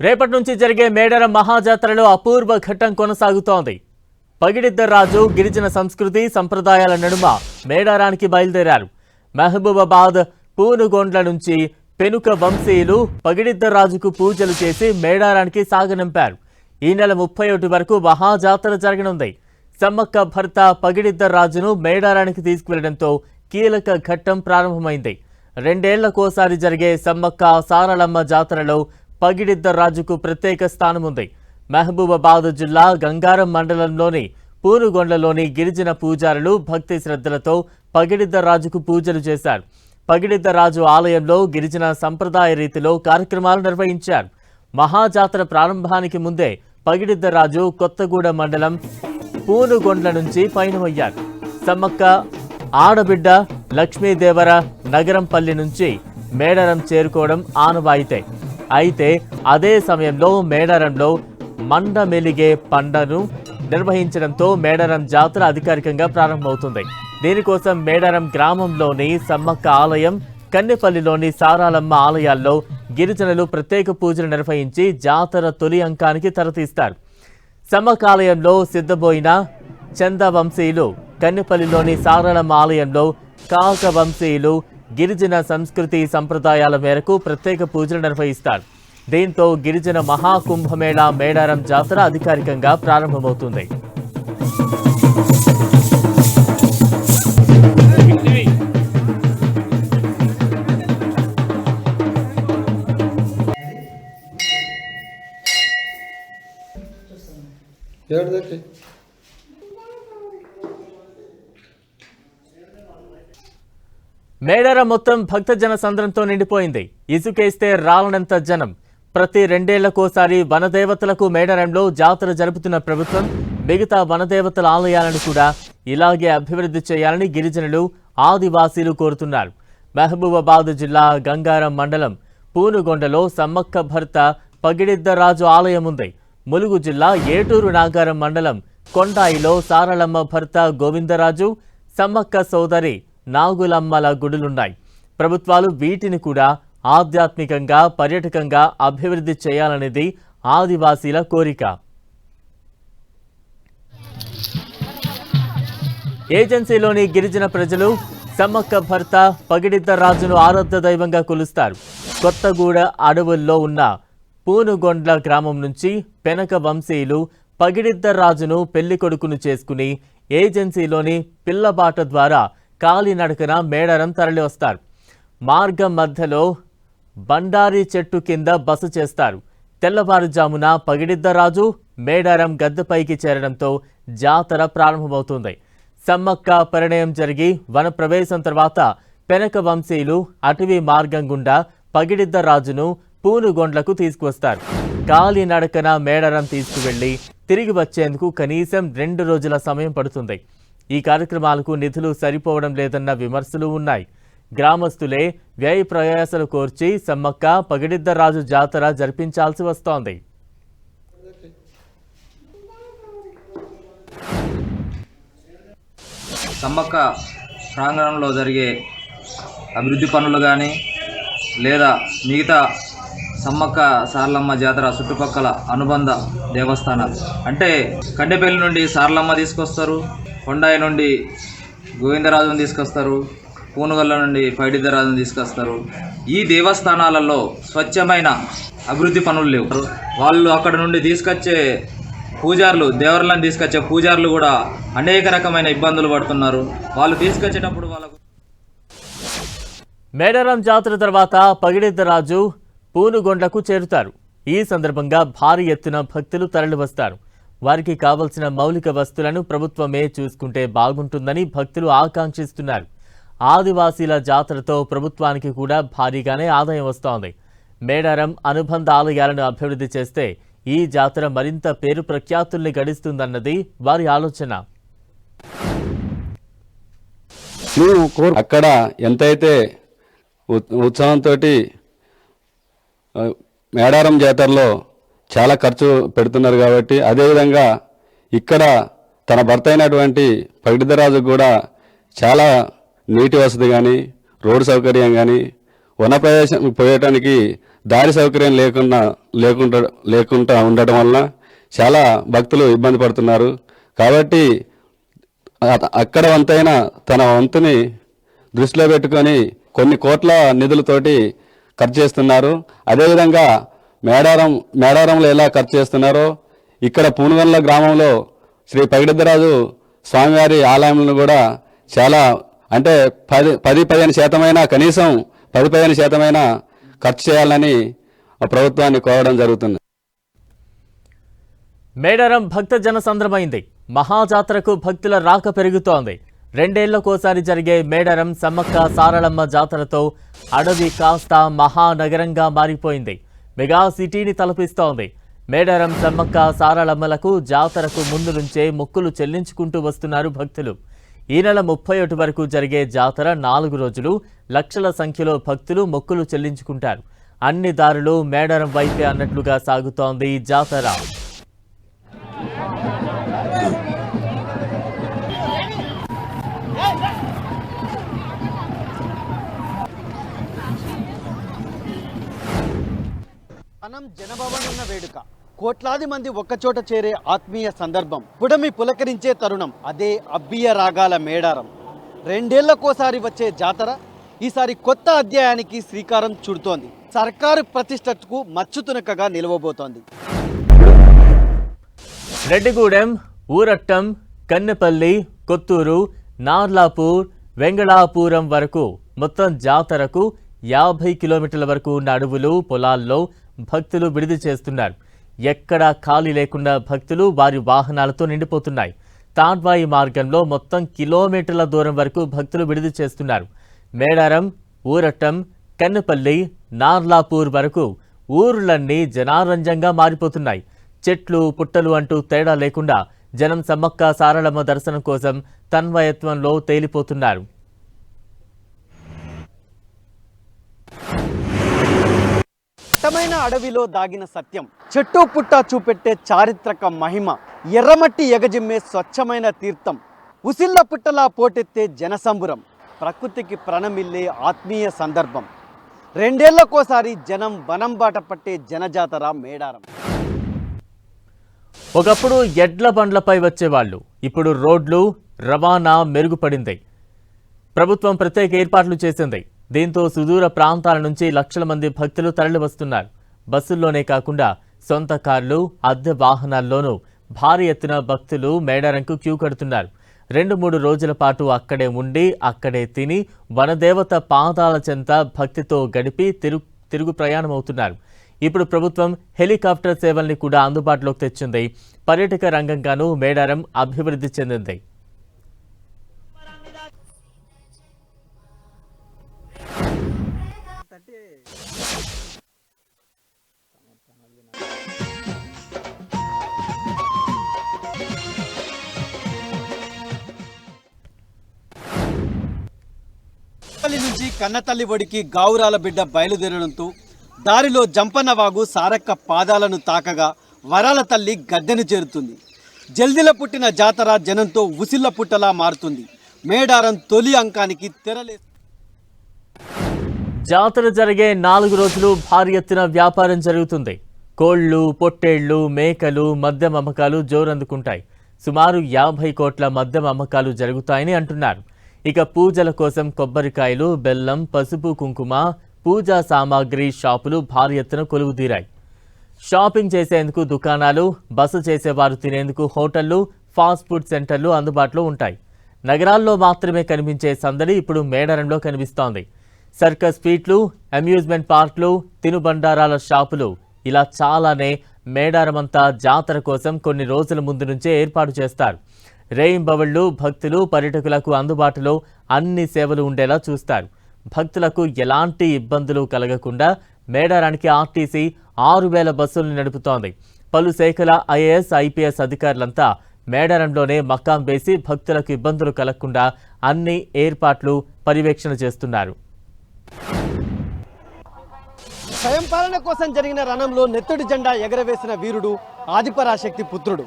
రేపటి నుంచి జరిగే మేడారం మహాజాతరలో అపూర్వ ఘట్టం కొనసాగుతోంది. పగిడిద్దరాజు గిరిజన సంస్కృతి సంప్రదాయాల నడుమ మేడారానికి బయలుదేరారు. మహబూబాబాద్ పూనుగొండ్ల నుంచి పెనుక వంశీయులు పగిడిద్దరాజుకు పూజలు చేసి మేడారానికి సాగనంపారు. ఈ నెల ముప్పై ఒకటి వరకు మహాజాతర జరగనుంది. సమ్మక్క భర్త పగిడిద్దరాజును మేడారానికి తీసుకువెళ్ళడంతో కీలక ఘట్టం ప్రారంభమైంది. రెండేళ్ళకోసారి జరిగే సమ్మక్క సారలమ్మ జాతరలో పగిడిద్ద రాజుకు ప్రత్యేక స్థానం ఉంది మహబూబాబాద్ జిల్లా గంగారం మండలంలోని పూనుగొండలోని గిరిజన పూజారులు భక్తి శ్రద్ధలతో పగిడిద్ద రాజుకు పూజలు చేశారు. పగిడిద్ద రాజు ఆలయంలో గిరిజన సంప్రదాయ రీతిలో కార్యక్రమాలు నిర్వహించారు. మహాజాతర ప్రారంభానికి ముందే పగిడిద్ద రాజు కొత్తగూడ మండలం పూనుగొండ్ల నుంచి పయనమయ్యారు. సమ్మక్క ఆడబిడ్డ లక్ష్మీదేవర నగరంపల్లి నుంచి మేడరం చేరుకోవడం ఆనవాయితే. అయితే అదే సమయంలో మేడారంలో మండ మెలిగే పండను నిర్వహించడంతో మేడారం జాతర అధికారికంగా ప్రారంభమవుతుంది. దీనికోసం మేడారం గ్రామంలోని సమ్మక్క ఆలయం కన్నెపల్లిలోని సారాలమ్మ ఆలయాల్లో గిరిజనులు ప్రత్యేక పూజలు నిర్వహించి జాతర తొలి అంకానికి తెరతీస్తారు ఆలయంలో సిద్ధబోయిన చందవంశీయులు కన్నెపల్లిలోని సారాలమ్మ ఆలయంలో కాకవంశీయులు గిరిజన సంస్కృతి సంప్రదాయాల మేరకు ప్రత్యేక పూజలు నిర్వహిస్తారు. దీంతో గిరిజన మహాకుంభమేళా మేడారం జాతర అధికారికంగా ప్రారంభమవుతుంది. ఎవరిదట్టి మేడారం మొత్తం భక్తజన సంద్రంతో నిండిపోయింది. ఇసుకేస్తే రాలనంత జనం. ప్రతి రెండేళ్ళకోసారి వనదేవతలకు మేడారంలో జాతర జరుపుతున్న ప్రభుత్వం మిగతా వనదేవతల ఆలయాలను కూడా ఇలాగే అభివృద్ధి చేయాలని గిరిజనులు ఆదివాసీలు కోరుతున్నారు. మహబూబాబాద్ జిల్లా గంగారం మండలం పూనుగొండలో సమ్మక్క భర్త పగిడిద్దరాజు ఆలయం ఉంది. ములుగు జిల్లా ఏటూరు నాగారం మండలం కొండాయిలో సారళమ్మ భర్త గోవిందరాజు సమ్మక్క సోదరి నాగులమ్మల గుడులున్నాయి. ప్రభుత్వాలు వీటిని కూడా ఆధ్యాత్మికంగా పర్యటకంగా అభివృద్ధి చేయాలనేది ఆదివాసీల కోరిక. ఏజెన్సీలోని గిరిజన ప్రజలు సమ్మక్క భర్త పగిడిద్ద రాజును ఆరాధ్య దైవంగా కొలుస్తారు. కొత్తగూడ అడవుల్లో ఉన్న పూనుగొండ్ల గ్రామం నుంచి పెనక వంశీయులు పగిడిద్ద రాజును పెళ్ళి కొడుకును చేసుకుని ఏజెన్సీలోని పిల్లబాట ద్వారా కాలినడకన మేడారం తరలి వస్తారు మార్గం మధ్యలో బండారి చెట్టు కింద బస చేస్తారు. తెల్లవారుజామున పగిడిద్దరాజు మేడారం గద్దెపైకి చేరడంతో జాతర ప్రారంభమవుతుంది. సమ్మక్క పరిణయం జరిగి వనప్రవేశం తర్వాత పెనక వంశీయులు అటవీ మార్గం గుండా పగిడిద్దరాజును పూనుగొండ్లకు తీసుకువస్తారు. కాలినడకన మేడారం తీసుకువెళ్ళి తిరిగి వచ్చేందుకు కనీసం రెండు రోజుల సమయం పడుతుంది. ఈ కార్యక్రమాలకు నిధులు సరిపోవడం లేదన్న విమర్శలు ఉన్నాయి. గ్రామస్తులే వ్యయ ప్రయాసలు కోర్చి సమ్మక్క పగిడిద్దరాజు జాతర జరిపించాల్సి వస్తోంది. సమ్మక్క ప్రాంగణంలో జరిగే అభివృద్ధి పనులు కానీ లేదా మిగతా సమ్మక్క సార్లమ్మ జాతర చుట్టుపక్కల అనుబంధ దేవస్థానాలు. అంటే కండెపల్లి నుండి సార్లమ్మ తీసుకొస్తారు. హొండాయి నుండి గోవిందరాజును తీసుకొస్తారు పూనుగల్ల నుండి పైడిద్దరాజును తీసుకొస్తారు. ఈ దేవస్థానాలలో స్వచ్ఛమైన అభివృద్ధి పనులు లేవు. వాళ్ళు అక్కడ నుండి తీసుకొచ్చే పూజారులు దేవర్లను తీసుకొచ్చే పూజారులు కూడా అనేక రకమైన ఇబ్బందులు పడుతున్నారు. వాళ్ళు తీసుకొచ్చేటప్పుడు వాళ్ళకు మేడారం జాతర తర్వాత పగిడిద్దరాజు పూనుగొండ్లకు చేరుతారు. ఈ సందర్భంగా భారీ ఎత్తున భక్తులు తరలివస్తారు. వారికి కావలసిన మౌలిక వస్తువులను ప్రభుత్వమే చూసుకుంటే బాగుంటుందని భక్తులు ఆకాంక్షిస్తున్నారు. ఆదివాసీల జాతరతో ప్రభుత్వానికి కూడా భారీగానే ఆదాయం వస్తోంది. మేడారం అనుబంధ ఆలయాలను అభివృద్ధి చేస్తే ఈ జాతర మరింత పేరు ప్రఖ్యాతుల్ని గడిస్తుందన్నది వారి ఆలోచన. అక్కడ ఎంతైతే ఉత్సవంతో మేడారం జాతరలో చాలా ఖర్చు పెడుతున్నారు కాబట్టి అదేవిధంగా ఇక్కడ తన భర్త అయినటువంటి పగిడిదరాజు కూడా చాలా నీటి వసతి కానీ రోడ్డు సౌకర్యం కానీ వన ప్రదేశం పోయటానికి దారి సౌకర్యం లేకుండా లేకుండా లేకుండా ఉండటం వలన చాలా భక్తులు ఇబ్బంది పడుతున్నారు. కాబట్టి అక్కడ వంతైన తన వంతుని దృష్టిలో పెట్టుకొని కొన్ని కోట్ల నిధులతోటి ఖర్చు చేస్తున్నారు. అదేవిధంగా మేడారం మేడారంలో ఎలా ఖర్చు చేస్తున్నారో ఇక్కడ పూనుగండ్ల గ్రామంలో శ్రీ పగిడిద్దరాజు స్వామివారి ఆలయంలో కూడా చాలా అంటే పది పది పదిహేను శాతమైన కనీసం పది పదిహేను శాతమైన ఖర్చు చేయాలని ఆ ప్రభుత్వాన్ని కోరడం జరుగుతుంది. మేడారం భక్త జనసంద్రమైంది. మహాజాతరకు భక్తుల రాక పెరుగుతోంది. రెండేళ్ళకోసారి జరిగే మేడారం సమ్మక్క సారళమ్మ జాతరతో అడవి కాస్త మహానగరంగా మారిపోయింది. మెగా సిటీని తలపిస్తోంది. మేడారం సమ్మక్క సారళమ్మలకు జాతరకు ముందు నుంచే మొక్కులు చెల్లించుకుంటూ వస్తున్నారు భక్తులు. ఈ నెల ముప్పై ఒకటి వరకు జరిగే జాతర నాలుగు రోజులు లక్షల సంఖ్యలో భక్తులు మొక్కులు చెల్లించుకుంటారు. అన్ని దారులు మేడారం వైపే అన్నట్లుగా సాగుతోంది ఈ జాతర జనభవన్ ఉన్న వేడుక. కోట్లాది మంది ఒక్కచోట చేరే ఆత్మీయ సందర్భం. పుడమి పులకరించే తరుణం. అదే అబ్బియ రాగాల మేడారం. రెండేళ్ళకోసారి వచ్చే జాతర. ఈసారి కొత్త అధ్యాయానికి శ్రీకారం చుడుతోంది. సర్కారు ప్రతిష్టకు మచ్చుతునకగా నిలవబోతోంది. రెడ్డిగూడెం ఊరట్టం కన్నెపల్లి కొత్తూరు నార్లాపూర్ వెంగళాపురం వరకు మొత్తం జాతరకు యాభై కిలోమీటర్ల వరకు ఉన్న అడవులు పొలాల్లో భక్తులు విడిది చేస్తున్నారు. ఎక్కడా ఖాళీ లేకుండా భక్తులు వారి వాహనాలతో నిండిపోతున్నాయి. తాడ్వాయి మార్గంలో మొత్తం కిలోమీటర్ల దూరం వరకు భక్తులు విడిది చేస్తున్నారు. మేడారం ఊరట్టం కన్నపల్లి నార్లాపూర్ వరకు ఊర్లన్నీ జనారంజంగా మారిపోతున్నాయి. చెట్లు పుట్టలు అంటూ తేడా లేకుండా జనం సమ్మక్క సారళమ్మ దర్శనం కోసం తన్వయత్వంలో తేలిపోతున్నారు. దట్టమైన అడవిలో దాగిన సత్యం. చెట్టు పుట్ట చూపెట్టే చారిత్రక మహిమ. ఎర్రమట్టి ఎగజిమ్మే స్వచ్ఛమైన తీర్థం. ఉసిళ్ళ పుట్టలా పోటెత్తే జనసంబురం. ప్రకృతికి ప్రణమిల్లే ఆత్మీయ సందర్భం. రెండేళ్ళకోసారి జనం వనం బాట పట్టే జనజాతర మేడారం. ఒకప్పుడు ఎడ్ల బండ్లపై వచ్చేవాళ్ళు. ఇప్పుడు రోడ్లు రవాణా మెరుగుపడింది. ప్రభుత్వం ప్రత్యేక ఏర్పాట్లు చేసింది. దీంతో సుదూర ప్రాంతాల నుంచి లక్షల మంది భక్తులు తరలివస్తున్నారు. బస్సుల్లోనే కాకుండా సొంత కార్లు అద్దె వాహనాల్లోనూ భారీ ఎత్తున భక్తులు మేడారంకు క్యూ కడుతున్నారు. రెండు మూడు రోజుల పాటు అక్కడే ఉండి అక్కడే తిని వనదేవత పాదాల చెంత భక్తితో గడిపి తిరుగు తిరుగు ప్రయాణం అవుతున్నారు ఇప్పుడు ప్రభుత్వం హెలికాప్టర్ సేవల్ని కూడా అందుబాటులోకి తెచ్చింది. పర్యాటక రంగంగానూ మేడారం అభివృద్ధి చెందింది. కన్నతల్లి ఒడికి గావురాల బిడ్డ బయలుదేరడంతో దారిలో జంపన్నవాగు సారక్క పాదాలను తాకగా వరాల తల్లి గద్దెను చేరుతుంది. జల్దిల పుట్టిన జాతర జనంతో ఉసిళ్ళ పుట్టలా మారుతుంది. మేడారం తొలి అంకానికి తెరలే జాతర జరిగే నాలుగు రోజులు భారీ ఎత్తున వ్యాపారం జరుగుతుంది. కోళ్ళు పొట్టేళ్ళు మేకలు మద్యం అమ్మకాలు జోరందుకుంటాయి. సుమారు యాభై కోట్ల మద్యం అమ్మకాలు జరుగుతాయని అంటున్నారు. ఇక పూజల కోసం కొబ్బరికాయలు బెల్లం పసుపు కుంకుమ పూజా సామాగ్రి షాపులు భారీ ఎత్తున కొలువుదీరాయి. షాపింగ్ చేసేందుకు దుకాణాలు బస చేసేవారు తినేందుకు హోటళ్ళు ఫాస్ట్ ఫుడ్ సెంటర్లు అందుబాటులో ఉంటాయి. నగరాల్లో మాత్రమే కనిపించే సందడి ఇప్పుడు మేడారంలో కనిపిస్తోంది. సర్కస్ ఫీట్లు అమ్యూజ్మెంట్ పార్క్లు తినుబండారాల షాపులు ఇలా చాలానే మేడారమంతా జాతర కోసం కొన్ని రోజుల ముందు నుంచే ఏర్పాటు చేస్తారు. రేయింబవళ్ళు భక్తులు పర్యటకులకు అందుబాటులో అన్ని సేవలు ఉండేలా చూస్తారు. భక్తులకు ఎలాంటి ఇబ్బందులు కలగకుండా మేడారానికి ఆర్టీసీ ఆరు వేల బస్సులను నడుపుతోంది. పలు శాఖల ఐఏఎస్ ఐపీఎస్ అధికారులంతా మేడారంలోనే మకాం వేసి భక్తులకు ఇబ్బందులు కలగకుండా అన్ని ఏర్పాట్లు పర్యవేక్షణ చేస్తున్నారు. స్వయం పాలన కోసం జరిగిన రణంలో నెత్తడి జెండా ఎగరవేసిన వీరుడు ఆదిపరాశక్తి పుత్రుడు.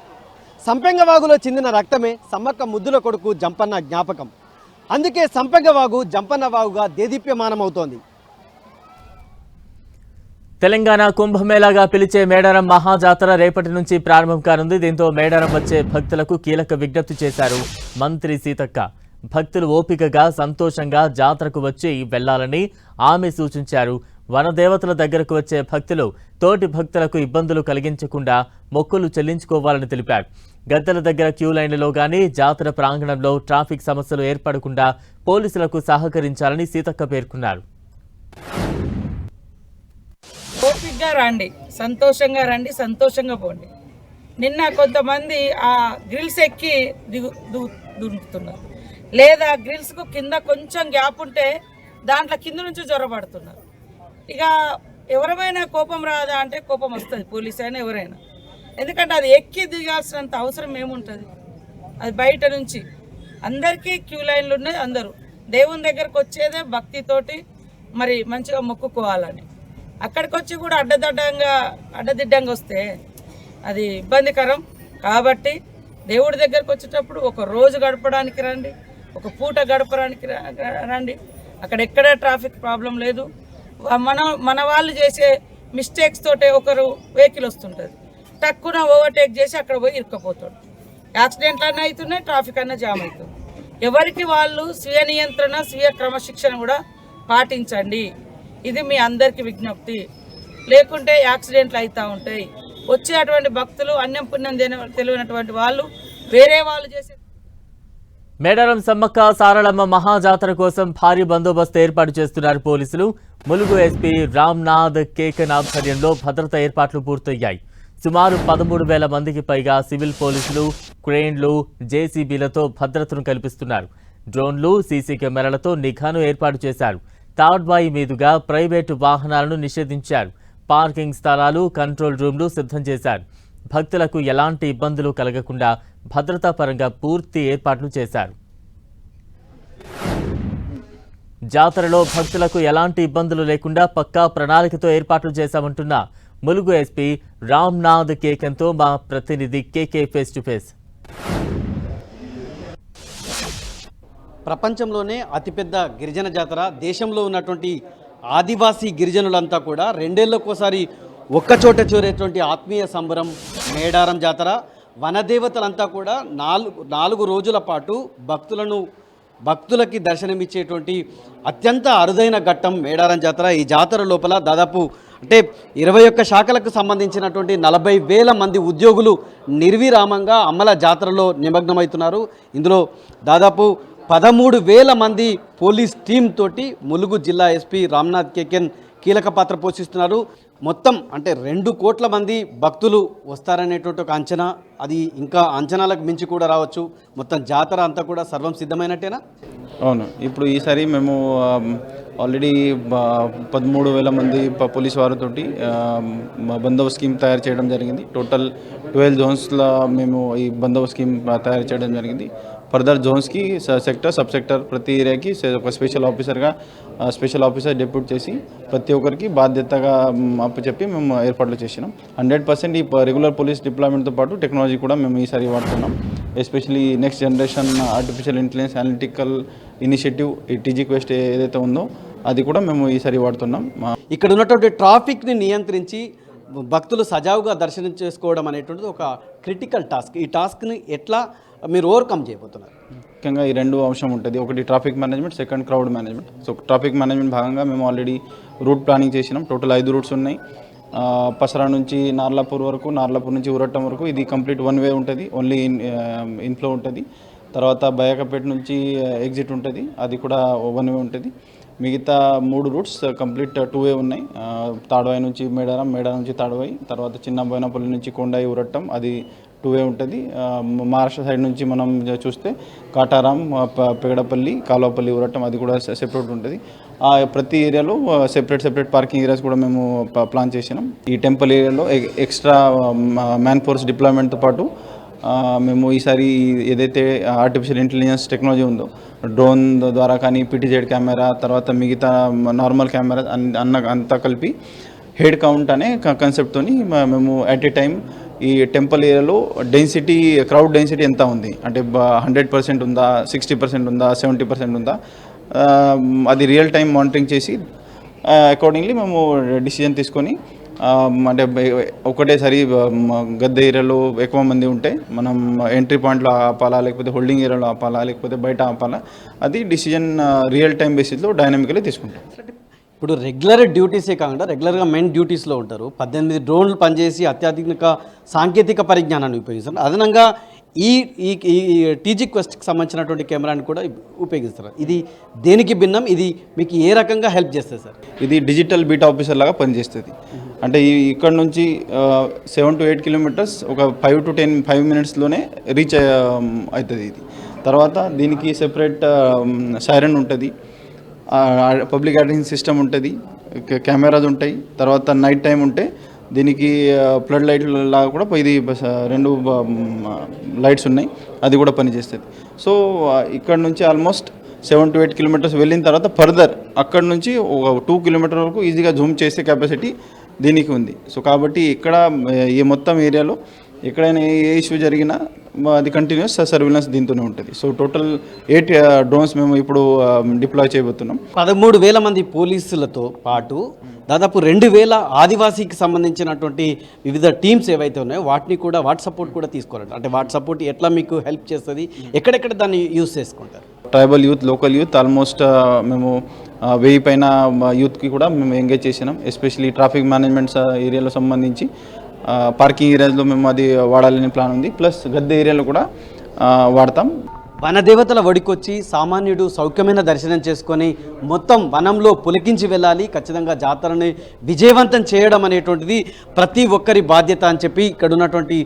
సంపెంగవాగులో చెందిన రక్తమే సమ్మక్క ముద్దుల కొడుకు జంపన్న జ్ఞాపకం. అందుకే సంపెంగవాగు జంపన్న వాగుగా దేదీప్యమానమవుతోంది. తెలంగాణ కుంభమేళాగా పిలిచే మేడారం మహాజాతర రేపటి నుంచి ప్రారంభం కానుంది. దీంతో మేడారం వచ్చే భక్తులకు కీలక విజ్ఞప్తి చేశారు మంత్రి సీతక్క. భక్తులు ఓపికగా సంతోషంగా జాతరకు వచ్చి వెళ్ళాలని ఆమె సూచించారు. వనదేవతల దగ్గరకు వచ్చే భక్తులు తోటి భక్తులకు ఇబ్బందులు కలిగించకుండా మొక్కులు చెల్లించుకోవాలని తెలిపారు. గద్దెల దగ్గర క్యూ లైన్లలో గానీ జాతర ప్రాంగణంలో ట్రాఫిక్ సమస్యలు ఏర్పడకుండా పోలీసులకు సహకరించాలని సీతక్క పేర్కొన్నారు. ఓపిక్గా రండి. సంతోషంగా రండి. సంతోషంగా పోండి. నిన్న కొంతమంది ఆ గ్రిల్స్ ఎక్కి దిగు దుంకుతున్నారు. లేదా గ్రిల్స్కు కింద కొంచెం గ్యాప్ ఉంటే దాంట్లో కింద నుంచి జ్వరపడుతున్నారు ఇక ఎవరమైనా కోపం రాదా అంటే కోపం వస్తుంది. పోలీస్ అయినా ఎవరైనా. ఎందుకంటే అది ఎక్కి దిగాల్సినంత అవసరం ఏముంటుంది? అది బయట నుంచి. అందరికీ క్యూ లైన్లు ఉన్నాయి అందరూ. దేవుని దగ్గరకు వచ్చేదే భక్తితోటి మరి మంచిగా మొక్కుకోవాలని. అక్కడికి వచ్చి కూడా అడ్డదడ్డంగా అడ్డదిడ్డంగా వస్తే అది ఇబ్బందికరం. కాబట్టి దేవుడి దగ్గరకు వచ్చేటప్పుడు ఒక రోజు గడపడానికి రండి ఒక పూట గడపడానికి రండి. అక్కడ ఎక్కడ ట్రాఫిక్ ప్రాబ్లం లేదు. మన మన వాళ్ళు చేసే మిస్టేక్స్ తోటే ఒకరు వెహికల్ వస్తుంటుంది. టక్కున ఓవర్టేక్ చేసి అక్కడ పోయి ఇరుక్కపోతాడు. యాక్సిడెంట్లు అన్నీ అవుతున్నాయి ట్రాఫిక్ అన్న జామ్ అవుతుంది. ఎవరికి వాళ్ళు స్వీయ నియంత్రణ స్వీయ క్రమశిక్షణ కూడా పాటించండి. ఇది మీ అందరికీ విజ్ఞప్తి. లేకుంటే యాక్సిడెంట్లు అవుతూ ఉంటాయి. వచ్చేటువంటి భక్తులు అన్యం పుణ్యం తెలియనటువంటి వాళ్ళు వేరే వాళ్ళు చేసే మేడారం సమ్మక్క సారళమ్మ మహాజాతర కోసం భారీ బందోబస్తు ఏర్పాటు చేస్తున్నారు పోలీసులు. ములుగు ఎస్పీ రామ్నాథ్ కేకన్ ఆధ్వర్యంలో భద్రత ఏర్పాట్లు పూర్తయ్యాయి. సుమారు పదమూడు వేల మందికి పైగా సివిల్ పోలీసులు క్రేన్లు జేసీబీలతో భద్రతను కల్పిస్తున్నారు. డ్రోన్లు సీసీ కెమెరాలతో నిఘాను ఏర్పాటు చేశారు. తాడ్బాయి మీదుగా ప్రైవేటు వాహనాలను నిషేధించారు. పార్కింగ్ స్థలాలు కంట్రోల్ రూమ్లు సిద్ధం చేశారు. భక్తులకు ఎలాంటి ఇబ్బందులు కలగకుండా భద్రతాపరంగా పూర్తి ఏర్పాట్లు చేశారు. జాతరలో భక్తులకు ఎలాంటి ఇబ్బందులు లేకుండా పక్కా ప్రణాళికతో ఏర్పాట్లు చేశామంటున్న ములుగు ఎస్పీ రామ్నాథ్ కేకంతో మా ప్రతినిధి కేకే ఫేస్ టు ఫేస్. ప్రపంచంలోనే అతిపెద్ద గిరిజన జాతర దేశంలో ఉన్నటువంటి ఆదివాసీ గిరిజనులంతా కూడా రెండేళ్ళకోసారి ఒక్కచోట చేరేటువంటి ఆత్మీయ సంబరం మేడారం జాతర వనదేవతలంతా కూడా నాలుగు నాలుగు రోజుల పాటు భక్తులను భక్తులకి దర్శనమిచ్చేటువంటి అత్యంత అరుదైన ఘట్టం మేడారం జాతర. ఈ జాతర లోపల దాదాపు అంటే ఇరవై ఒక్క శాఖలకు సంబంధించినటువంటి నలభై వేల మంది ఉద్యోగులు నిర్విరామంగా అమ్మల జాతరలో నిమగ్నమవుతున్నారు. ఇందులో దాదాపు పదమూడు వేల మంది పోలీస్ టీమ్ తోటి ములుగు జిల్లా ఎస్పీ రామ్నాథ్ కేకెన్ కీలక పాత్ర పోషిస్తున్నారు. మొత్తం అంటే రెండు కోట్ల మంది భక్తులు వస్తారనేటువంటి ఒక అంచనా అది ఇంకా అంచనాలకు మించి కూడా రావచ్చు. మొత్తం జాతర అంతా కూడా సర్వం సిద్ధమైనట్టేనా? అవును. ఇప్పుడు ఈసారి మేము ఆల్రెడీ పదమూడు వేల మంది పోలీస్ వారితోటి బందోబస్తు స్కీమ్ తయారు చేయడం జరిగింది. టోటల్ ట్వెల్వ్ జోన్స్లో మేము ఈ బందోబస్తు స్కీమ్ తయారు చేయడం జరిగింది. ఫర్దర్ జోన్స్కి సెక్టర్ సబ్ సెక్టర్ ప్రతి ఏరియాకి ఒక స్పెషల్ ఆఫీసర్గా స్పెషల్ ఆఫీసర్ డెప్యూట్ చేసి ప్రతి ఒక్కరికి బాధ్యతగా అప్పు చెప్పి మేము ఏర్పాట్లు చేసినాం. హండ్రెడ్ పర్సెంట్ ఈ రెగ్యులర్ పోలీస్ డిప్లాయ్మెంట్తో పాటు టెక్నాలజీ కూడా మేము ఈసారి వాడుతున్నాం. Especially next generation artificial intelligence analytical initiative ఈ టీజీ క్వెస్ట్ ఏదైతే ఉందో అది కూడా మేము ఈసారి వాడుతున్నాం. ఇక్కడ ఉన్నటువంటి ట్రాఫిక్ని నియంత్రించి భక్తులు సజావుగా దర్శనం చేసుకోవడం అనేటువంటిది ఒక క్రిటికల్ టాస్క్. ఈ టాస్క్ని ఎట్లా మీరు ఓవర్కమ్ చేయబోతున్నారు. ముఖ్యంగా ఈ రెండు అంశం ఉంటుంది. ఒకటి traffic management second crowd management. So traffic management భాగంగా మేము ఆల్రెడీ రూట్ ప్లానింగ్ చేసినాం. టోటల్ ఐదు రూట్స్ ఉన్నాయి. పసరా నుంచి నార్లాపూర్ వరకు నార్లాపూర్ నుంచి ఊరట్టం వరకు ఇది కంప్లీట్ వన్ వే ఉంటుంది. ఓన్లీ ఇన్ ఇన్ఫ్లో ఉంటుంది. తర్వాత బయాకపేట నుంచి ఎగ్జిట్ ఉంటుంది. అది కూడా వన్ వే ఉంటుంది. మిగతా మూడు రూట్స్ కంప్లీట్ టూ వే ఉన్నాయి. తాడవాయి నుంచి మేడారం మేడారం నుంచి తాడవాయి తర్వాత చిన్న బోయినపల్లి నుంచి కొండాయి ఉరట్టం అది టూ వే ఉంటుంది మహారాష్ట్ర సైడ్ నుంచి మనం చూస్తే కాటారాం ప- పెగడపల్లి కాలువపల్లి ఊరటం అది కూడా సెపరేట్ ఉంటుంది. ఆ ప్రతి ఏరియాలో సెపరేట్ సెపరేట్ పార్కింగ్ ఏరియాస్ కూడా మేము ప్లాన్ చేసినాం. ఈ టెంపుల్ ఏరియాలో ఎక్స్ట్రా మ్యాన్ ఫోర్స్ డిప్లాయ్మెంట్తో పాటు మేము ఈసారి ఏదైతే ఆర్టిఫిషియల్ ఇంటెలిజెన్స్ టెక్నాలజీ ఉందో డ్రోన్ ద్వారా కానీ పిటిజెడ్ కెమెరా తర్వాత మిగతా నార్మల్ కెమెరా అన్- అన్న అంతా కలిపి హెడ్ కౌంట్ అనే కాన్సెప్ట్తో మేము అట్ ఏ టైం ఈ టెంపుల్ ఏరియాలో డెన్సిటీ క్రౌడ్ డెన్సిటీ ఎంత ఉంది? అంటే హండ్రెడ్ పర్సెంట్ ఉందా? సిక్స్టీ పర్సెంట్ ఉందా? సెవెంటీ పర్సెంట్ ఉందా? అది రియల్ టైం మానిటరింగ్ చేసి అకార్డింగ్లీ మేము డిసిజన్ తీసుకొని అంటే ఒకటేసారి గద్దె ఏరియాలో ఎక్కువ మంది ఉంటే మనం ఎంట్రీ పాయింట్లో ఆపాలా లేకపోతే హోల్డింగ్ ఏరియాలో ఆపాలా లేకపోతే బయట ఆపాలా అది డిసిజన్ రియల్ టైం బేసిస్లో డైనమికలీ తీసుకుంటాం. ఇప్పుడు రెగ్యులర్ డ్యూటీసే కాకుండా రెగ్యులర్గా మెయిన్ డ్యూటీస్లో ఉంటారు. పద్దెనిమిది డ్రోన్లు పనిచేసి అత్యాధునిక సాంకేతిక పరిజ్ఞానాన్ని ఉపయోగిస్తారు. అదనంగా ఈ ఈ ఈ టీజీ క్వెస్ట్కి సంబంధించినటువంటి కెమెరాని కూడా ఉపయోగిస్తారు. ఇది దేనికి భిన్నం? ఇది మీకు ఏ రకంగా హెల్ప్ చేస్తుంది సార్? ఇది డిజిటల్ బీట్ ఆఫీసర్ లాగా పనిచేస్తుంది. అంటే ఈ ఇక్కడ నుంచి సెవెన్ టు ఎయిట్ కిలోమీటర్స్ ఒక ఫైవ్ టు టెన్ ఫైవ్ మినిట్స్లోనే రీచ్ అవుతుంది ఇది. తర్వాత దీనికి సెపరేట్ సైరన్ ఉంటుంది. పబ్లిక్ అడ్రింగ్ సిస్టమ్ ఉంటుంది కెమెరాస్ ఉంటాయి తర్వాత నైట్ టైం ఉంటే దీనికి ఫ్లడ్ లైట్లు లాగా కూడా ఇది రెండు లైట్స్ ఉన్నాయి అది కూడా పనిచేస్తుంది. సో ఇక్కడ నుంచి almost seven to eight kilometres వెళ్ళిన తర్వాత ఫర్దర్ అక్కడ నుంచి ఒక టూ కిలోమీటర్ వరకు ఈజీగా జూమ్ చేసే కెపాసిటీ దీనికి ఉంది. సో కాబట్టి ఇక్కడ ఈ మొత్తం ఏరియాలో ఎక్కడైనా ఏ ఇష్యూ జరిగినా అది కంటిన్యూస్ సర్విలెన్స్ దీంతోనే ఉంటుంది. సో టోటల్ ఎయిట్ డ్రోన్స్ మేము ఇప్పుడు డిప్లాయ్ చేయబోతున్నాం. పదమూడు వేల మంది పోలీసులతో పాటు దాదాపు రెండు వేల ఆదివాసీకి సంబంధించినటువంటి వివిధ టీమ్స్ ఏవైతే ఉన్నాయో వాటిని కూడా వాటి సపోర్ట్ కూడా తీసుకోవాలంట. అంటే వాటి సపోర్ట్ ఎట్లా మీకు హెల్ప్ చేస్తుంది? ఎక్కడెక్కడ దాన్ని యూస్ చేసుకుంటారు? Tribal youth local youth almost మేము వెయ్యి పైన యూత్కి కూడా మేము ఎంగేజ్ చేసినాం. ఎస్పెషలీ ట్రాఫిక్ మేనేజ్మెంట్ ఏరియాలో సంబంధించి. పార్కింగ్ ఏరియాలో మేము అది వాడాలని ప్లాన్ ఉంది. ప్లస్ గద్దె ఏరియాలో కూడా వాడతాం. వనదేవతల ఒడికొచ్చి సామాన్యుడు సౌఖ్యమైన దర్శనం చేసుకొని మొత్తం వనంలో పులికించి వెళ్ళాలి. ఖచ్చితంగా జాతరని విజయవంతం చేయడం అనేటువంటిది ప్రతి ఒక్కరి బాధ్యత అని చెప్పి ఇక్కడ ఉన్నటువంటి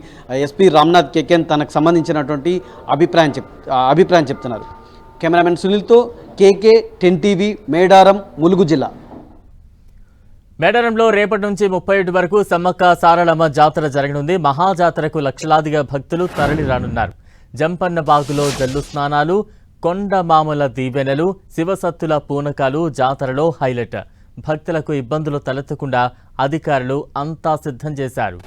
ఎస్పీ రామ్నాథ్ కేకెన్ తనకు సంబంధించినటువంటి అభిప్రాయం చెప్ అభిప్రాయం చెప్తున్నారు. Cameraman సునీల్తో KK ten TV Medaram Mulugu జిల్లా. మేడారంలో రేపటి నుంచి ముప్పై ఒకటి వరకు సమ్మక్క సారలమ్మ జాతర జరగనుంది. మహాజాతరకు లక్షలాదిగా భక్తులు తరలి రానున్నారు. జంపన్న బాగులో జల్లు స్నానాలు కొండమామల దీవెనలు శివసత్తుల పూనకాలు జాతరలో హైలైట్. భక్తులకు ఇబ్బందులు తలెత్తకుండా అధికారులు అంతా సిద్ధం చేశారు.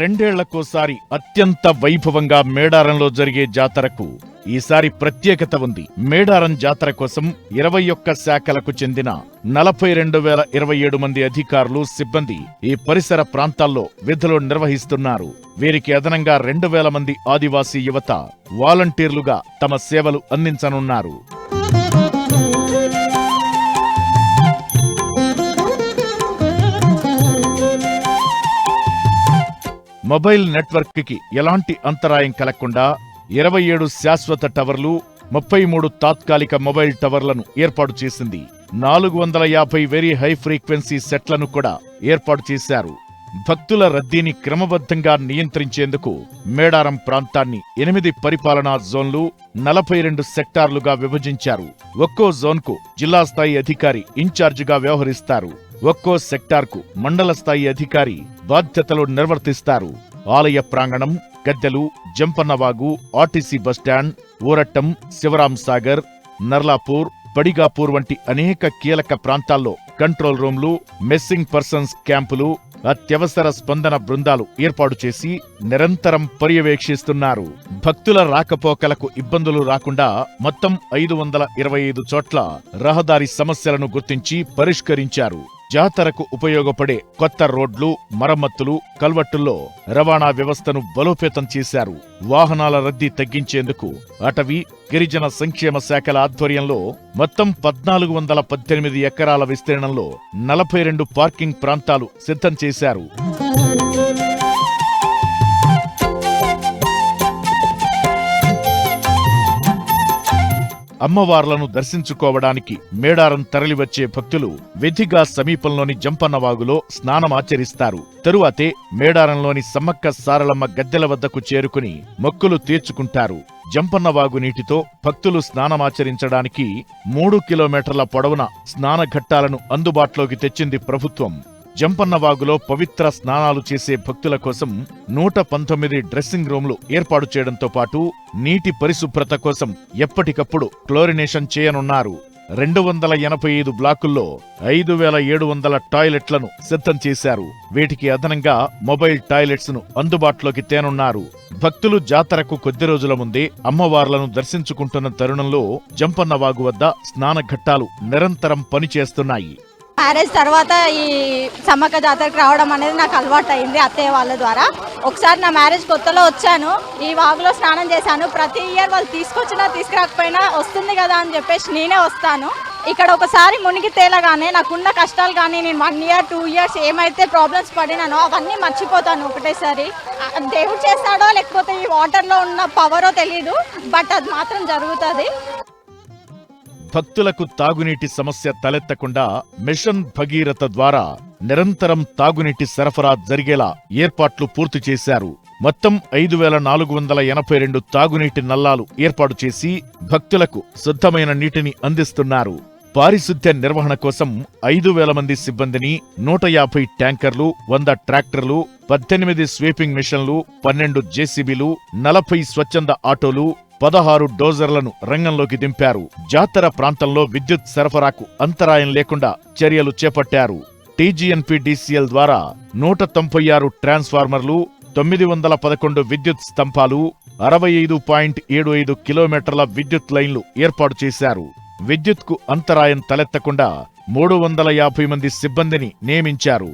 రెండేళ్ళకోసారి అత్యంత వైభవంగా మేడారంలో జరిగే జాతరకు ఈసారి ప్రత్యేకత ఉంది. మేడారం జాతర కోసం ఇరవై ఒక్క శాఖలకు చెందిన నలభై రెండు వేల ఇరవై ఏడు మంది అధికారులు సిబ్బంది ఈ పరిసర ప్రాంతాల్లో విధులు నిర్వహిస్తున్నారు. వీరికి అదనంగా రెండు వేల మంది ఆదివాసీ యువత వాలంటీర్లుగా తమ సేవలు అందించనున్నారు. మొబైల్ నెట్వర్క్కి ఎలాంటి అంతరాయం కలగకుండా ఇరవై ఏడు శాశ్వత టవర్లు ముప్పై మూడు తాత్కాలిక మొబైల్ టవర్లను ఏర్పాటు చేసింది. నాలుగు వందల యాభై వెరీ హై ఫ్రీక్వెన్సీ సెట్లను కూడా ఏర్పాటు చేశారు. భక్తుల రద్దీని క్రమబద్ధంగా నియంత్రించేందుకు మేడారం ప్రాంతాన్ని ఎనిమిది పరిపాలనా జోన్లు నలభై రెండు సెక్టార్లుగా విభజించారు. ఒక్కో జోన్కు జిల్లా స్థాయి అధికారి ఇన్ఛార్జిగా వ్యవహరిస్తారు. ఒక్కో సెక్టార్కు మండల స్థాయి అధికారి బాధ్యతలు నిర్వర్తిస్తారు. ఆలయ ప్రాంగణం గద్దెలు Jampannavagu RTC bus stand Urattam Sivaram Sagar Narlapur Badigapur వంటి అనేక కీలక ప్రాంతాల్లో కంట్రోల్ రూమ్లు మెస్సింగ్ పర్సన్స్ క్యాంపులు అత్యవసర స్పందన బృందాలు ఏర్పాటు చేసి నిరంతరం పర్యవేక్షిస్తున్నారు. భక్తుల రాకపోకలకు ఇబ్బందులు రాకుండా మొత్తం ఐదు వందల ఇరవై ఐదు చోట్ల రహదారి సమస్యలను గుర్తించి పరిష్కరించారు. జాతరకు ఉపయోగపడే కొత్త రోడ్లు మరమ్మతులు కల్వట్టుల్లో రవాణా వ్యవస్థను బలోపేతం చేశారు. వాహనాల రద్దీ తగ్గించేందుకు అటవీ గిరిజన సంక్షేమ శాఖల ఆధ్వర్యంలో మొత్తం పద్నాలుగు వందల పద్దెనిమిది ఎకరాల విస్తీర్ణంలో నలభై రెండు పార్కింగ్ ప్రాంతాలు సిద్ధం చేశారు. అమ్మవార్లను దర్శించుకోవడానికి మేడారం తరలివచ్చే భక్తులు విధిగా సమీపంలోని జంపన్నవాగులో స్నానమాచరిస్తారు. తరువాతే మేడారంలోని సమ్మక్క సారలమ్మ గద్దెల వద్దకు చేరుకుని మొక్కులు తీర్చుకుంటారు. జంపన్నవాగు నీటితో భక్తులు స్నానమాచరించడానికి మూడు కిలోమీటర్ల పొడవున స్నానఘట్టాలను అందుబాటులోకి తెచ్చింది ప్రభుత్వం. జంపన్నవాగులో పవిత్ర స్నానాలు చేసే భక్తుల కోసం నూట పంతొమ్మిది డ్రెస్సింగ్ రూమ్లు ఏర్పాటు చేయడంతో పాటు నీటి పరిశుభ్రత కోసం ఎప్పటికప్పుడు క్లోరినేషన్ చేయనున్నారు. రెండు వందల ఎనభై ఐదు బ్లాకుల్లో ఐదు వేల ఏడు వందల టాయిలెట్లను సిద్ధం చేశారు. వీటికి అదనంగా మొబైల్ టాయిలెట్స్ను అందుబాటులోకి తేనున్నారు. భక్తులు జాతరకు కొద్ది రోజుల ముందే అమ్మవార్లను దర్శించుకుంటున్న తరుణంలో జంపన్నవాగు వద్ద స్నానఘట్టాలు నిరంతరం పనిచేస్తున్నాయి. మ్యారేజ్ తర్వాత ఈ సమ్మక్క జాతరకు రావడం అనేది నాకు అలవాటు అయింది అత్తయ్య వాళ్ళ ద్వారా. ఒకసారి నా మ్యారేజ్ కొత్తలో వచ్చాను. ఈ వాగులో స్నానం చేశాను. ప్రతి ఇయర్ వాళ్ళు తీసుకొచ్చినా తీసుకురాకపోయినా వస్తుంది కదా అని చెప్పేసి నేనే వస్తాను. ఇక్కడ ఒకసారి మునిగి తేలగానే నాకున్న కష్టాలు కానీ నేను వన్ ఇయర్ టూ ఇయర్స్ ఏమైతే ప్రాబ్లమ్స్ పడినానో అవన్నీ మర్చిపోతాను ఒకటేసారి. దేవుడు చేస్తాడో లేకపోతే ఈ వాటర్లో ఉన్న పవరో తెలీదు బట్ అది మాత్రం జరుగుతుంది. భక్తులకు తాగునీటి సమస్య తలెత్తకుండా మిషన్ భగీరథ ద్వారా నిరంతరం తాగునీటి సరఫరా జరిగేలా ఏర్పాట్లు పూర్తి చేశారు. మొత్తం ఐదు వేల నాలుగు వందల ఎనభై రెండు తాగునీటి నల్లాలు ఏర్పాటు చేసి భక్తులకు శుద్ధమైన నీటిని అందిస్తున్నారు. పారిశుద్ధ్య నిర్వహణ కోసం ఐదు వేల మంది సిబ్బందిని నూట యాభై ట్యాంకర్లు వంద ట్రాక్టర్లు పద్దెనిమిది స్వీపింగ్ మిషన్లు పన్నెండు జేసీబీలు నలభై స్వచ్ఛంద ఆటోలు పదహారు డోజర్లను రంగంలోకి దింపారు. జాతర ప్రాంతంలో విద్యుత్ సరఫరాకు అంతరాయం లేకుండా చర్యలు చేపట్టారు. టీజీఎన్పీడీసీఎల్ ద్వారా నూట తొంభై ఆరు ట్రాన్స్ఫార్మర్లు తొమ్మిది వందల పదకొండు విద్యుత్ స్తంభాలు అరవై ఐదు పాయింట్ ఏడు ఐదు కిలోమీటర్ల విద్యుత్ లైన్లు ఏర్పాటు చేశారు. విద్యుత్కు అంతరాయం తలెత్తకుండా మూడు వందల యాభై మంది సిబ్బందిని నియమించారు.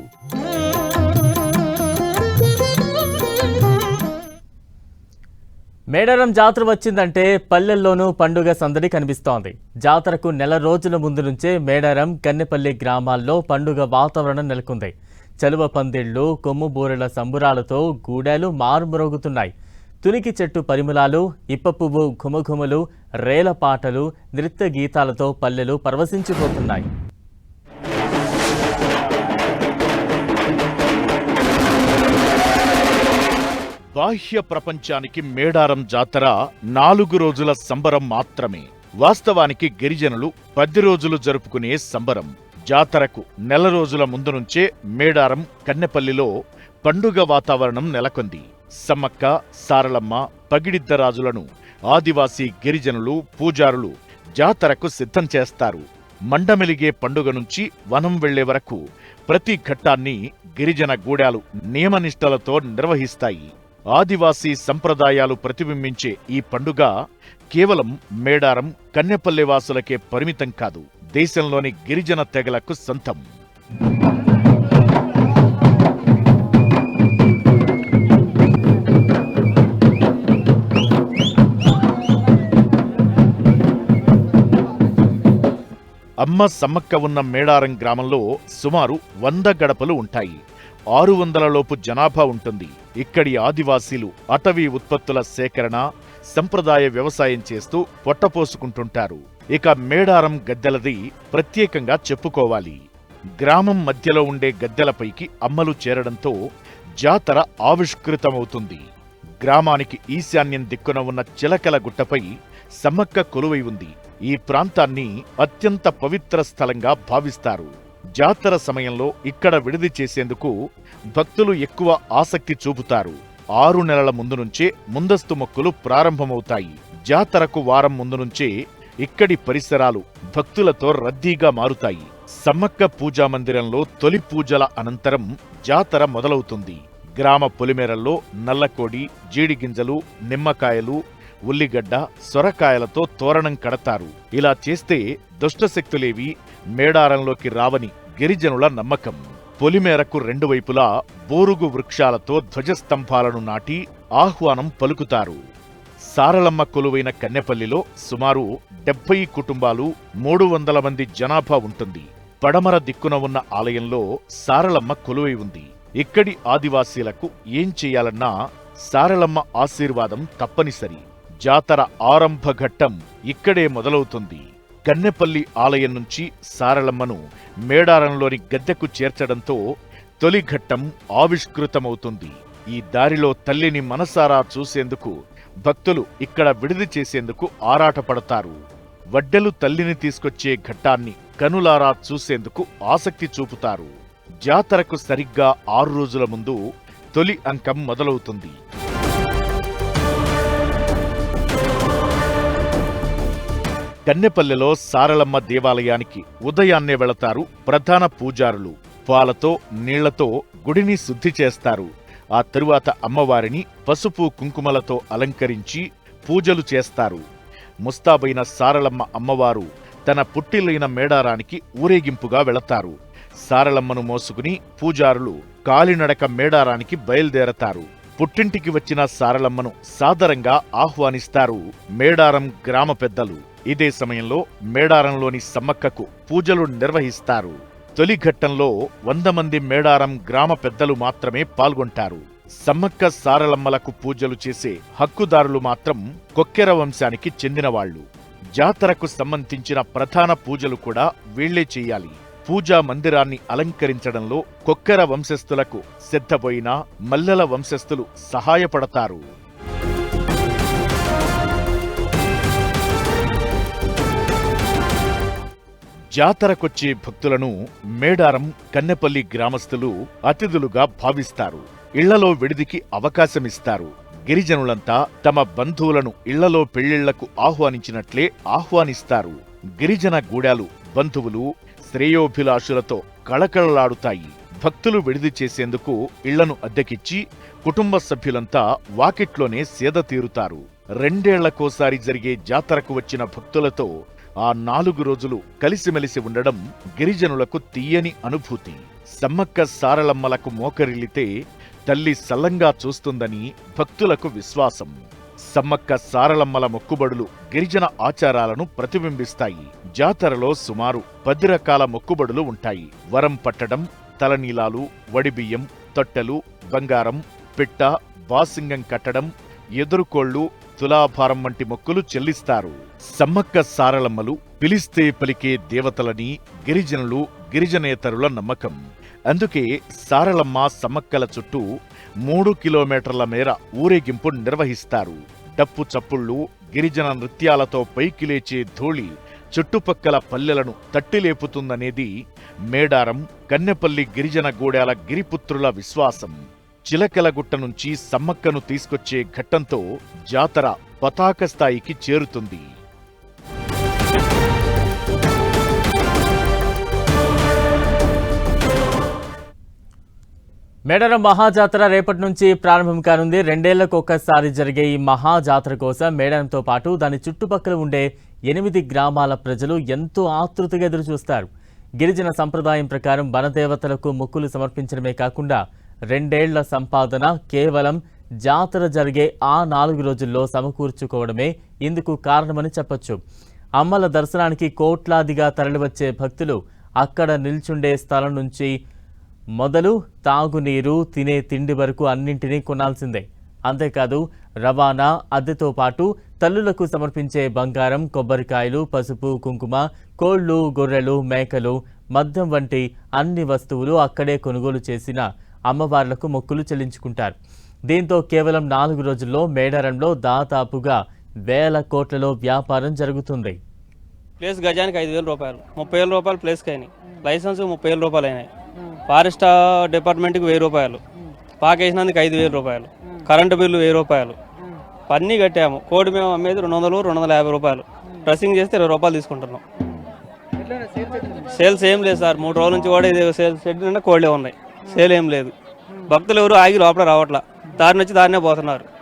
మేడారం జాతర వచ్చిందంటే పల్లెల్లోనూ పండుగ సందడి కనిపిస్తోంది. జాతరకు నెల రోజుల ముందు నుంచే మేడారం కన్నెపల్లి గ్రామాల్లో పండుగ వాతావరణం నెలకొంది. చలువ పందిళ్ళు కొమ్ము బూరెల సంబురాలతో గూడాలు మారుమ్రోగుతున్నాయి. తునికి చెట్టు పరిమళాలు ఇప్ప పువ్వు ఘుమఘుమలు రేల పాటలు నృత్య గీతాలతో పల్లెలు పరవశించిపోతున్నాయి. బాహ్య ప్రపంచానికి మేడారం జాతర నాలుగు రోజుల సంబరం మాత్రమే. వాస్తవానికి గిరిజనులు పది రోజులు జరుపుకునే సంబరం. జాతరకు నెల రోజుల ముందు నుంచే మేడారం కన్నెపల్లిలో పండుగ వాతావరణం నెలకొంది. సమ్మక్క సారలమ్మ పగిడిద్దరాజులను ఆదివాసీ గిరిజనులు పూజారులు జాతరకు సిద్ధం చేస్తారు. మండమెలిగే పండుగ నుంచి వనం వెళ్ళే వరకు ప్రతి ఘట్టాన్ని గిరిజన గూడాలు నియమనిష్టలతో నిర్వహిస్తాయి. ఆదివాసీ సంప్రదాయాలు ప్రతిబింబించే ఈ పండుగ కేవలం మేడారం కన్నెపల్లె వాసులకే పరిమితం కాదు. దేశంలోని గిరిజన తెగలకు సొంతం. అమ్మ సమ్మక్క ఉన్న మేడారం గ్రామంలో సుమారు వంద గడపలు ఉంటాయి. ఆరు వందలలోపు జనాభా ఉంటుంది. ఇక్కడి ఆదివాసీలు అటవీ ఉత్పత్తుల సేకరణ సంప్రదాయ వ్యవసాయం చేస్తూ పొట్టపోసుకుంటుంటారు. ఇక మేడారం గద్దెలది ప్రత్యేకంగా చెప్పుకోవాలి. గ్రామం మధ్యలో ఉండే గద్దెలపైకి అమ్మలు చేరడంతో జాతర ఆవిష్కృతమవుతుంది. గ్రామానికి ఈశాన్యం దిక్కున ఉన్న చిలకల గుట్టపై సమ్మక్క కొలువై ఉంది. ఈ ప్రాంతాన్ని అత్యంత పవిత్ర స్థలంగా భావిస్తారు. జాతర సమయంలో ఇక్కడ విడిది చేసేందుకు భక్తులు ఎక్కువ ఆసక్తి చూపుతారు. ఆరు నెలల ముందు నుంచే ముందస్తు మొక్కులు ప్రారంభమవుతాయి. జాతరకు వారం ముందు నుంచే ఇక్కడి పరిసరాలు భక్తులతో రద్దీగా మారుతాయి. సమ్మక్క పూజా మందిరంలో తొలి పూజల అనంతరం జాతర మొదలవుతుంది. గ్రామ పొలిమేరల్లో నల్లకోడి జీడిగింజలు నిమ్మకాయలు ఉల్లిగడ్డ సొరకాయలతో తోరణం కడతారు. ఇలా చేస్తే దుష్టశక్తులేవి మేడారంలోకి రావని గిరిజనుల నమ్మకం. పొలిమేరకు రెండు వైపులా బోరుగు వృక్షాలతో ధ్వజస్తంభాలను నాటి ఆహ్వానం పలుకుతారు. సారలమ్మ కొలువైన కన్నెపల్లిలో సుమారు డెబ్బై కుటుంబాలు మూడు వందల మంది జనాభా ఉంటుంది. పడమర దిక్కున ఉన్న ఆలయంలో సారలమ్మ కొలువై ఉంది. ఇక్కడి ఆదివాసీలకు ఏం చేయాలన్నా సారలమ్మ ఆశీర్వాదం తప్పనిసరి. జాతర ఆరంభ ఘట్టం ఇక్కడే మొదలవుతుంది. కన్నెపల్లి ఆలయం నుంచి సారళమ్మను మేడారంలోని గద్దెకు చేర్చడంతో తొలి ఘట్టం ఆవిష్కృతమవుతుంది. ఈ దారిలో తల్లిని మనసారా చూసేందుకు భక్తులు ఇక్కడ విడిది చేసేందుకు ఆరాటపడతారు. వడ్డెలు తల్లిని తీసుకొచ్చే ఘట్టాన్ని కనులారా చూసేందుకు ఆసక్తి చూపుతారు. జాతరకు సరిగ్గా ఆరు రోజుల ముందు తొలి అంకం మొదలవుతుంది. కన్నెపల్లెలో సారలమ్మ దేవాలయానికి ఉదయాన్నే వెళతారు ప్రధాన పూజారులు. పాలతో నీళ్ళతో గుడిని శుద్ధి చేస్తారు. ఆ తరువాత అమ్మవారిని పసుపు కుంకుమలతో అలంకరించి పూజలు చేస్తారు. ముస్తాబైన సారలమ్మ అమ్మవారు తన పుట్టిల్లైన మేడారానికి ఊరేగింపుగా వెళతారు. సారలమ్మను మోసుకుని పూజారులు కాలినడక మేడారానికి బయలుదేరతారు. పుట్టింటికి వచ్చిన సారలమ్మను సాదరంగా ఆహ్వానిస్తారు మేడారం గ్రామ పెద్దలు. ఇదే సమయంలో మేడారంలోని సమ్మక్కకు పూజలు నిర్వహిస్తారు. తొలి ఘట్టంలో వంద మంది మేడారం గ్రామ పెద్దలు మాత్రమే పాల్గొంటారు. సమ్మక్క సారలమ్మలకు పూజలు చేసే హక్కుదారులు మాత్రం కొక్కెర వంశానికి చెందినవాళ్ళు జాతరకు సంబంధించిన ప్రధాన పూజలు కూడా వీళ్ళే చేయాలి. పూజా మందిరాన్ని అలంకరించడంలో కొక్కెర వంశస్థులకు సిద్ధపోయిన మల్లెల వంశస్థులు సహాయపడతారు. జాతరకొచ్చే భక్తులను మేడారం కన్నెపల్లి గ్రామస్తులు అతిథులుగా భావిస్తారు. ఇళ్ళలో విడిదికి అవకాశమిస్తారు. గిరిజనులంతా తమ బంధువులను ఇళ్ళలో పెళ్ళిళ్ళకు ఆహ్వానించినట్లే ఆహ్వానిస్తారు. గిరిజన గూడాలు బంధువులు శ్రేయోభిలాషులతో కళకళలాడుతాయి. భక్తులు విడిది చేసేందుకు ఇళ్ళను అద్దెకిచ్చి కుటుంబ సభ్యులంతా వాకిట్లోనే సేద తీరుతారు. రెండేళ్ళకోసారి జరిగే జాతరకు వచ్చిన భక్తులతో ఆ నాలుగు రోజులు కలిసిమెలిసి ఉండడం గిరిజనులకు తీయని అనుభూతి. సమ్మక్క సారలమ్మలకు మోకరిల్లితే తల్లి సల్లంగా చూస్తుందని భక్తులకు విశ్వాసం. సమ్మక్క సారలమ్మల మొక్కుబడులు గిరిజన ఆచారాలను ప్రతిబింబిస్తాయి. జాతరలో సుమారు పది రకాల మొక్కుబడులు ఉంటాయి. వరం పట్టడం తలనీలాలు వడిబియ్యం తొట్టెలు బంగారం పిట్ట బాసింగం కట్టడం ఎదురుకోళ్ళు తులాభారం వంటి మొక్కులు చెల్లిస్తారు. సమ్మక్క సారలమ్మలు పిలిస్తే పలికే దేవతలని గిరిజనులు గిరిజనేతరుల నమ్మకం. అందుకే సారలమ్మ సమ్మక్కల చుట్టూ మూడు కిలోమీటర్ల మేర ఊరేగింపు నిర్వహిస్తారు. డప్పు చప్పుళ్ళు గిరిజన నృత్యాలతో పైకి లేచే ధూళి చుట్టుపక్కల పల్లెలను తట్టిలేపుతుందనేది మేడారం కన్నెపల్లి గిరిజన గూడాల గిరిపుత్రుల విశ్వాసం. చిలకలగుట్ట నుంచి సమ్మక్కను తీసుకొచ్చే ఘట్టంతో జాతర పతాక స్థాయికి చేరుతుంది. మేడారం మహాజాతర రేపటి నుంచి ప్రారంభం కానుంది. రెండేళ్ళకు ఒక్కసారి జరిగే ఈ మహాజాతర కోసం మేడంతో పాటు దాని చుట్టుపక్కల ఉండే ఎనిమిది గ్రామాల ప్రజలు ఎంతో ఆతృతగా ఎదురుచూస్తారు. గిరిజన సంప్రదాయం ప్రకారం వనదేవతలకు మొక్కులు సమర్పించడమే కాకుండా రెండేళ్ళ సంపాదన కేవలం జాతర జరిగే ఆ నాలుగు రోజుల్లో సమకూర్చుకోవడమే ఇందుకు కారణమని చెప్పొచ్చు. అమ్మల దర్శనానికి కోట్లాదిగా తరలివచ్చే భక్తులు అక్కడ నిల్చుండే స్థలం నుంచి మొదలు తాగునీరు తినే తిండి వరకు అన్నింటినీ కొనాల్సిందే. అంతేకాదు రవాణా అద్దెతో పాటు తల్లులకు సమర్పించే బంగారం కొబ్బరికాయలు పసుపు కుంకుమ కోళ్ళు గొర్రెలు మేకలు మద్యం వంటి అన్ని వస్తువులు అక్కడే కొనుగోలు చేసిన అమ్మవార్లకు మొక్కులు చెల్లించుకుంటారు. దీంతో కేవలం నాలుగు రోజుల్లో మేడారంలో దాదాపుగా వేల కోట్లలో వ్యాపారం జరుగుతుంది. ప్లేస్ గజానికి ఐదు వేల రూపాయలు ముప్పై వేల రూపాయలు ప్లేస్కి అయినాయి. లైసెన్స్ ముప్పై వేల రూపాయలు అయినాయి. ఫారెస్ట్ డిపార్ట్మెంట్కి వెయ్యి రూపాయలు పాకేసినందుకు ఐదు వేల రూపాయలు కరెంటు బిల్లు వెయ్యి రూపాయలు. అన్నీ కట్టాము. కోడి మేము అమ్మేది రెండు వందలు రెండు వందల యాభై రూపాయలు. డ్రెస్సింగ్ చేస్తే ఇరవై రూపాయలు తీసుకుంటున్నాం. సేల్స్ ఏం లేదు సార్. మూడు రోజుల నుంచి కూడా ఇది సేల్స్ షెడ్ నిండా కోళ్ళే ఉన్నాయి. సేల్ ఏం లేదు. భక్తులు ఎవరు ఆగి లోపల రావట్లా. దారి నుంచి దారినే పోతున్నారు.